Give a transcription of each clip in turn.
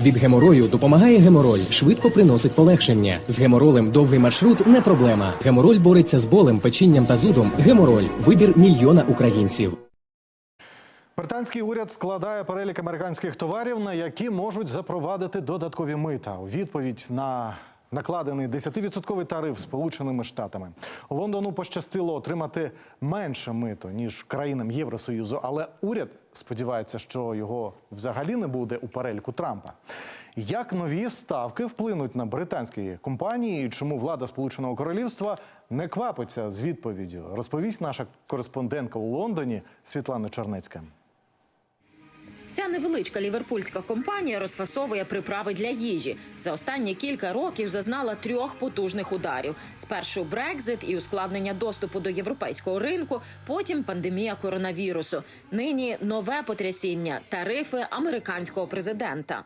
Від геморою допомагає гемороль, швидко приносить полегшення. З геморолем довгий маршрут не проблема. Гемороль бореться з болем, печінням та зудом. Гемороль вибір мільйона українців. Британський уряд складає перелік американських товарів, на які можуть запровадити додаткові мита у відповідь на накладений 10-відсотковий тариф Сполученими Штатами. Лондону пощастило отримати менше мито ніж країнам Євросоюзу, але уряд сподівається, що його взагалі не буде у переліку Трампа. Як нові ставки вплинуть на британські компанії, і чому влада Сполученого Королівства не квапиться з відповіддю, розповість наша кореспондентка у Лондоні Світлана Чернецька. Ця невеличка ліверпульська компанія розфасовує приправи для їжі. За останні кілька років зазнала трьох потужних ударів: спершу Брекзит і ускладнення доступу до європейського ринку, потім пандемія коронавірусу. Нині нове потрясіння тарифи американського президента.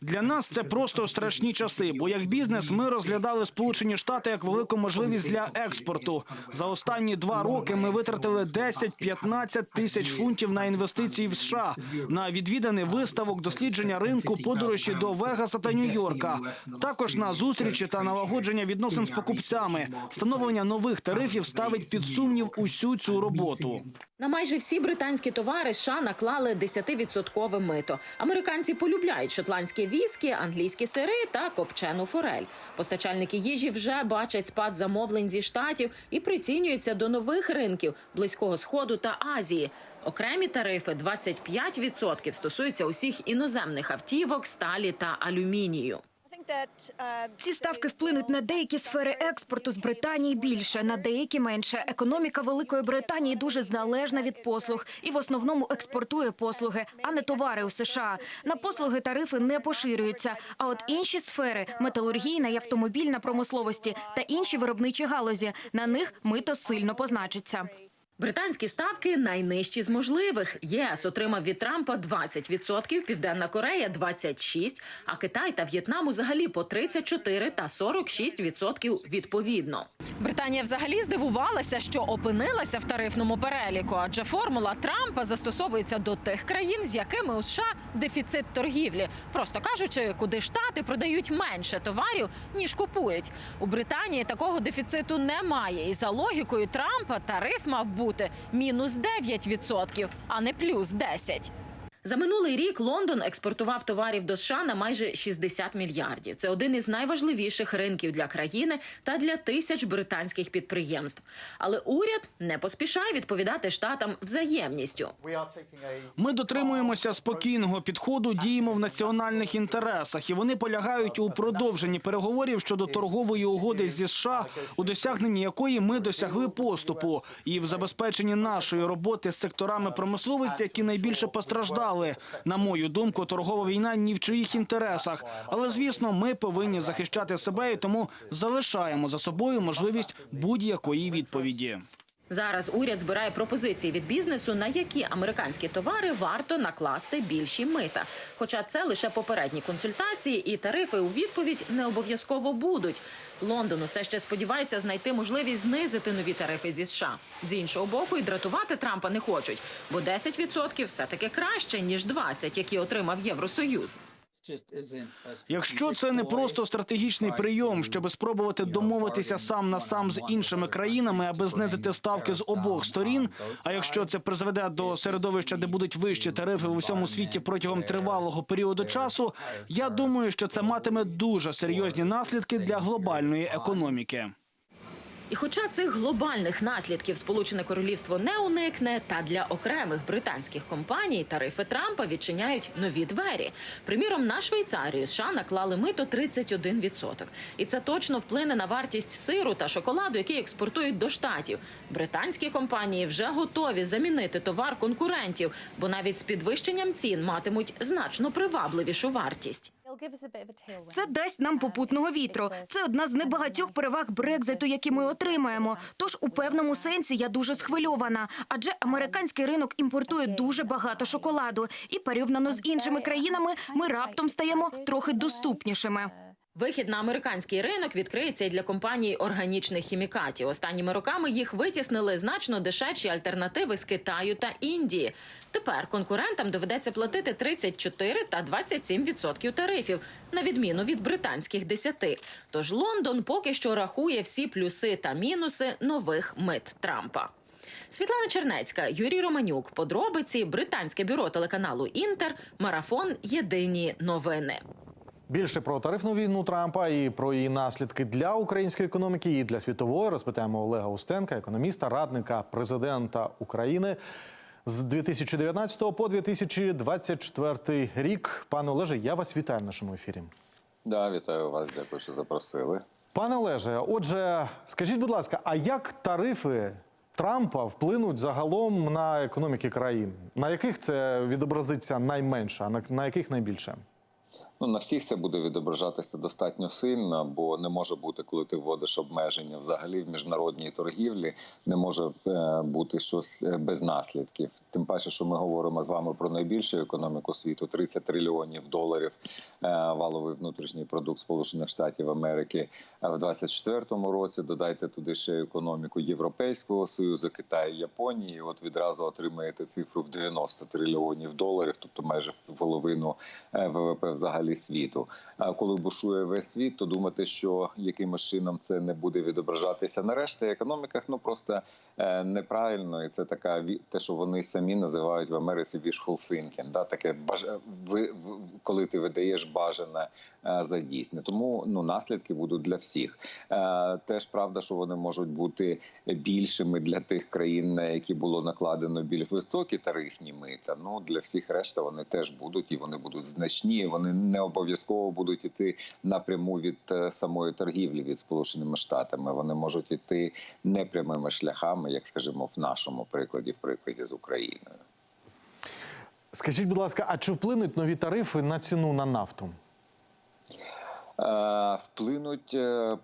Для нас це просто страшні часи. Бо як бізнес ми розглядали Сполучені Штати як велику можливість для експорту. За останні два роки ми витратили 10-15 тисяч фунтів на інвестиції в США, на відвідини виставок, дослідження ринку, подорожі до Вегаса та Нью-Йорка. Також на зустрічі та налагодження відносин з покупцями. Встановлення нових тарифів ставить під сумнів усю цю роботу. На майже всі британські товари США наклали 10-відсоткове мито. Американці полюбляють шотландські віскі, англійські сири та копчену форель. Постачальники їжі вже бачать спад замовлень зі штатів і прицінюються до нових ринків близького сходу та Азії. Окремі тарифи 25% стосуються усіх іноземних автівок, сталі та алюмінію. Ці ставки вплинуть на деякі сфери експорту з Британії більше, на деякі менше. Економіка Великої Британії дуже залежна від послуг і в основному експортує послуги, а не товари у США. На послуги тарифи не поширюються. А от інші сфери металургійна і автомобільна промисловості та інші виробничі галузі на них мито сильно позначиться. Британські ставки найнижчі з можливих. ЄС отримав від Трампа 20%, Південна Корея 26%, а Китай та В'єтнам взагалі по 34 та 46% відповідно. Британія взагалі здивувалася, що опинилася в тарифному переліку, адже формула Трампа застосовується до тих країн, з якими у США дефіцит торгівлі. Просто кажучи, куди штати продають менше товарів ніж купують. У Британії такого дефіциту немає, і за логікою Трампа тариф мав бути мінус 9%, а не плюс 10%. За минулий рік Лондон експортував товарів до США на майже 60 мільярдів. Це один із найважливіших ринків для країни та для тисяч британських підприємств. Але уряд не поспішає відповідати штатам взаємністю. Ми дотримуємося спокійного підходу, діємо в національних інтересах, і вони полягають у продовженні переговорів щодо торгової угоди зі США, у досягненні якої ми досягли поступу, і в забезпеченні нашої роботи з секторами промисловості, які найбільше постраждали. На мою думку, торгова війна ні в чиїх інтересах. Але звісно, ми повинні захищати себе і тому залишаємо за собою можливість будь-якої відповіді. Зараз уряд збирає пропозиції від бізнесу, на які американські товари варто накласти більші мита. Хоча це лише попередні консультації, і тарифи у відповідь не обов'язково будуть. Лондон усе ще сподівається знайти можливість знизити нові тарифи зі США. З іншого боку, і дратувати Трампа не хочуть, бо 10% все таки краще ніж 20%, які отримав Євросоюз. Якщо це не просто стратегічний прийом, щоб спробувати домовитися сам на сам з іншими країнами, аби знизити ставки з обох сторін. А якщо це призведе до середовища, де будуть вищі тарифи в усьому світі протягом тривалого періоду часу, я думаю, що це матиме дуже серйозні наслідки для глобальної економіки. І хоча цих глобальних наслідків Сполучене Королівство не уникне, та для окремих британських компаній тарифи Трампа відчиняють нові двері. Приміром, на Швейцарію США наклали мито 31%. І це точно вплине на вартість сиру та шоколаду, які експортують до штатів. Британські компанії вже готові замінити товар конкурентів, бо навіть з підвищенням цін матимуть значно привабливішу вартість. Це дасть нам попутного вітру. Це одна з небагатьох переваг Брекзиту, які ми отримаємо. Тож у певному сенсі я дуже схвильована, адже американський ринок імпортує дуже багато шоколаду, і порівняно з іншими країнами ми раптом стаємо трохи доступнішими. Вихід на американський ринок відкриється і для компаній органічних хімікатів. Останніми роками їх витіснили значно дешевші альтернативи з Китаю та Індії. Тепер конкурентам доведеться платити 34 та 27% тарифів, на відміну від британських 10. Тож Лондон поки що рахує всі плюси та мінуси нових мит Трампа. Світлана Чернецька, Юрій Романюк. Подробиці британське бюро телеканалу Інтер. Марафон. Єдині новини. Більше про тарифну війну Трампа і про її наслідки для української економіки і для світової розпитаємо Олега Устенка, економіста, радника президента України з 2019 по 2024 рік. Пане Олеже, я вас вітаю в нашому ефірі. Да, вітаю вас, дякую, що запросили. Пане Олеже, отже, скажіть, будь ласка, а як тарифи Трампа вплинуть загалом на економіки країн? На яких це відобразиться найменше, а на, на яких найбільше? Ну на всіх це буде відображатися достатньо сильно, бо не може бути, коли ти вводиш обмеження взагалі в міжнародній торгівлі, не може е, бути щось е, без наслідків. Тим паче, що ми говоримо з вами про найбільшу економіку світу 30 трильйонів доларів е, валовий внутрішній продукт Сполучених Штатів Америки в 24-му році. Додайте туди ще економіку Європейського союзу, Китаю, Японії. От відразу отримаєте цифру в 90 трильйонів доларів, тобто майже в половину ВВП взагалі світу. А коли бушує весь світ, то думати, що якимось чином це не буде відображатися на решті економіках, ну просто е, неправильно, і це така те, що вони самі називають в Америці wishful thinking, да, таке баж... ви... в- коли ти видаєш бажане е, за дійсне. Тому ну наслідки будуть для всіх. Е, Теж правда, що вони можуть бути більшими для тих країн, на які було накладено більш високі тарифні мита. Ну для всіх решта вони теж будуть і вони будуть значні. Вони не обов'язково будуть іти напряму від е, самої торгівлі від Сполученими Штатами. Вони можуть іти непрямими шляхами, як скажімо, в нашому прикладі, в прикладі з Україною. Скажіть, будь ласка, а чи вплинуть нові тарифи на ціну на нафту? Е, Вплинуть е,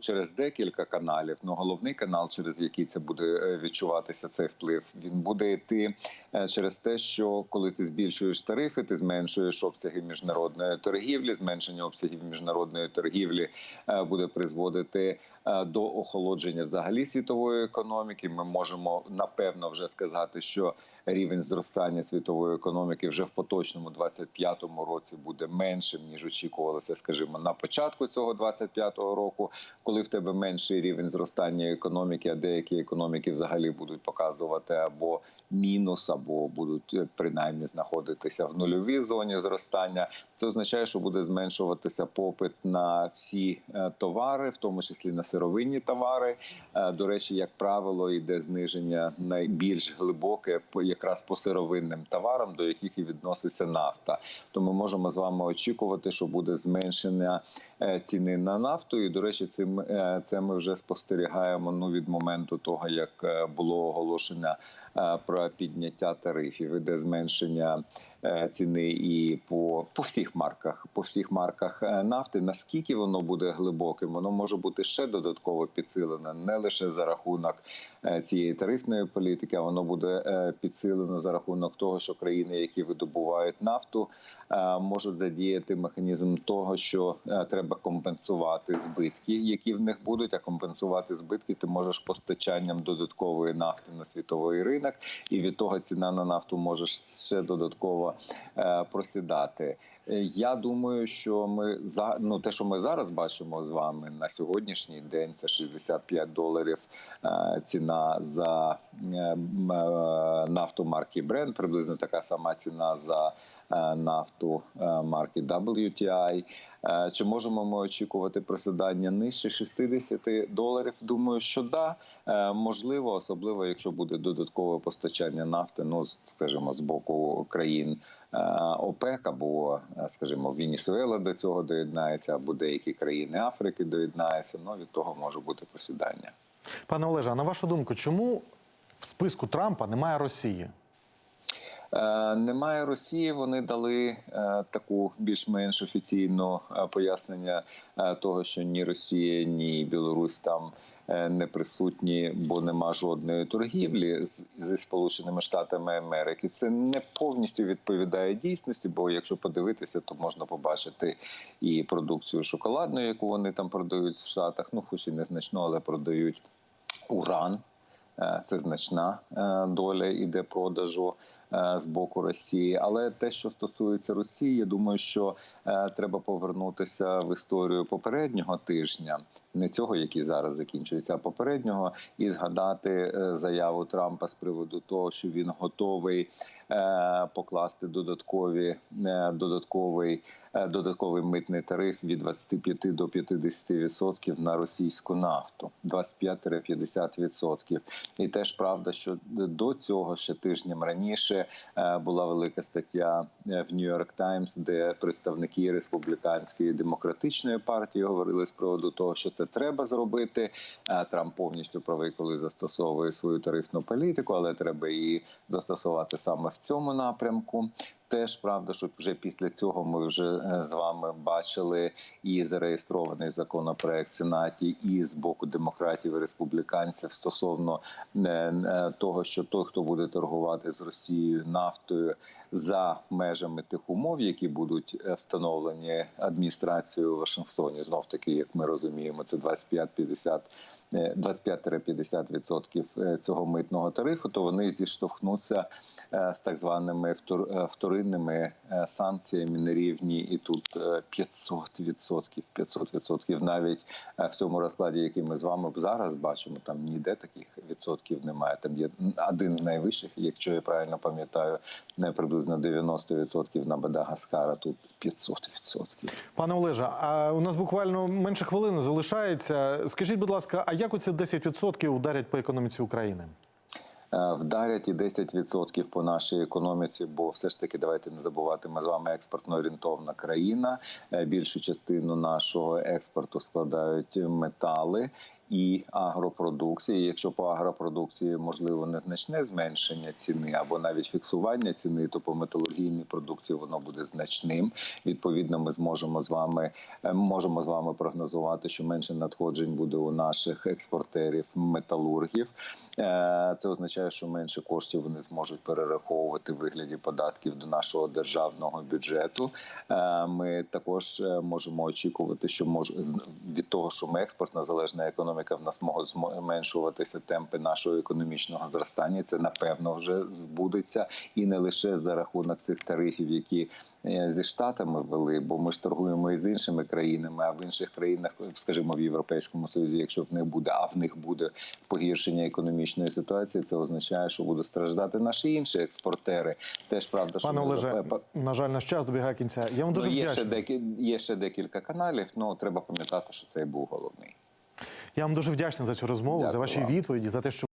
через декілька каналів. Ну головний канал, через який це буде е, відчуватися цей вплив, він буде йти через те, що коли ти збільшуєш тарифи, ти зменшуєш обсяги міжнародної торгівлі. Зменшення обсягів міжнародної торгівлі буде призводити до охолодження взагалі світової економіки. Ми можемо напевно вже сказати, що рівень зростання світової економіки вже в поточному 25-му році буде меншим ніж очікувалося, скажімо, на початку цього 25-го року, коли в тебе менший рівень зростання економіки, а деякі економіки взагалі будуть показувати або мінус, або будуть е, принаймні знаходитися в нульовій зоні зростання. Це означає, що буде зменшуватися попит на всі е, товари, в тому числі на сировинні товари. Е, До речі, як правило, йде зниження найбільш глибоке по якраз по сировинним товарам, до яких і відноситься нафта. То ми можемо з вами очікувати, що буде зменшення ціни на нафту. І до речі, цим е, це ми вже спостерігаємо ну від моменту того, як е, було оголошення е, про підняття тарифів. Іде зменшення е, ціни і по, по всіх марках, по всіх марках е, нафти. Наскільки воно буде глибоким, воно може бути ще додатково підсилене, не лише за рахунок е, цієї тарифної політики, а воно буде е, підсилено за рахунок того, що країни, які видобувають нафту, е, можуть задіяти механізм того, що е, треба компенсувати збитки, які в них будуть. А компенсувати збитки ти можеш постачанням додаткової нафти на світовий ринок, і від того ціна на нафту може ще додатково е, просідати. Е, Я думаю, що ми за ну те, що ми зараз бачимо з вами на сьогоднішній день, це 65 доларів е, ціна за нафту марки Brent, приблизно така сама ціна за нафту марки WTI. Е, Чи можемо ми очікувати просідання нижче 60 доларів? Думаю, що да, Е, можливо, особливо якщо буде додаткове постачання нафти, ну скажімо, з боку країн е, ОПЕК або, скажімо, Венесуела до цього доєднається, або деякі країни Африки доєднаються. Ну від того може бути просідання. Пане Олеже, на вашу думку, чому в списку Трампа немає Росії? Е, Немає Росії. Вони дали е, таку більш-менш офіційну е, пояснення того, що ні Росія, ні Білорусь там не присутні, бо нема жодної торгівлі зі Сполученими Штатами Америки. Це не повністю відповідає дійсності, бо якщо подивитися, то можна побачити і продукцію шоколадну, яку вони там продають в Штатах. Ну, хоч і незначно, але продають уран. Це значна доля іде продажу з боку Росії. Але те, що стосується Росії, я думаю, що е, треба повернутися в історію попереднього тижня, не цього, який зараз закінчується, а попереднього, і згадати е, заяву Трампа з приводу того, що він готовий е, покласти додаткові е, додатковий. е, Додатковий митний тариф від 25 до 50% на російську нафту, 25-50%. І теж правда, що до цього ще тижнем раніше е, була велика стаття е, в Нью-Йорк Таймс, де представники республіканської демократичної партії говорили з приводу того, що це треба зробити. Е, Трамп повністю правий, коли застосовує свою тарифну політику, але треба її застосувати саме в цьому напрямку. Теж правда, що вже після цього ми вже е, з вами бачили і зареєстрований законопроект в Сенаті, і з боку демократів і республіканців стосовно е, е, того, що той, хто буде торгувати з Росією нафтою за межами тих умов, які будуть встановлені адміністрацією у Вашингтоні, знов таки, як ми розуміємо, це 25-50 е, 25-50% е, цього митного тарифу, то вони зіштовхнуться е, з так званими втор- е, вторинними е, санкціями на рівні і тут е, 500%, 500% навіть е, в цьому розкладі, який ми з вами зараз бачимо, там ніде таких відсотків немає. Там є один з найвищих, якщо я правильно пам'ятаю, не приблизно 90% на Мадагаскара, тут 500%. Пане Олеже, а у нас буквально менше хвилини залишається. Скажіть, будь ласка, а як оці 10% ударять по економіці України? Е, Вдарять і 10% по нашій економіці, бо все ж таки давайте не забувати. Ми з вами експортно орієнтовна країна. Е, Більшу частину нашого експорту складають метали. І агропродукції, якщо по агропродукції можливо незначне зменшення ціни або навіть фіксування ціни, то по металургійній продукції воно буде значним. Відповідно, ми зможемо з вами е, можемо з вами прогнозувати, що менше надходжень буде у наших експортерів металургів. Е, Це означає, що менше коштів вони зможуть перераховувати в вигляді податків до нашого державного бюджету. Е, Ми також можемо очікувати, що може з- від того, що ми експортна залежна економіка, в нас можуть зменшуватися темпи нашого економічного зростання. Це напевно вже збудеться, і не лише за рахунок цих тарифів, які е, зі штатами ввели, бо ми ж торгуємо і з іншими країнами. А в інших країнах, скажімо, в Європейському Союзі, якщо в них буде, а в них буде погіршення економічної ситуації, це означає, що будуть страждати наші інші експортери. Теж правда, що Пане Олеже, на жаль, наш час добігає кінця. Я вам дуже ну, є, ще вдячний. є ще декілька каналів. Ну треба пам'ятати, що цей був головний. Я вам дуже вдячний за цю розмову, за ваші вам. відповіді, за те, що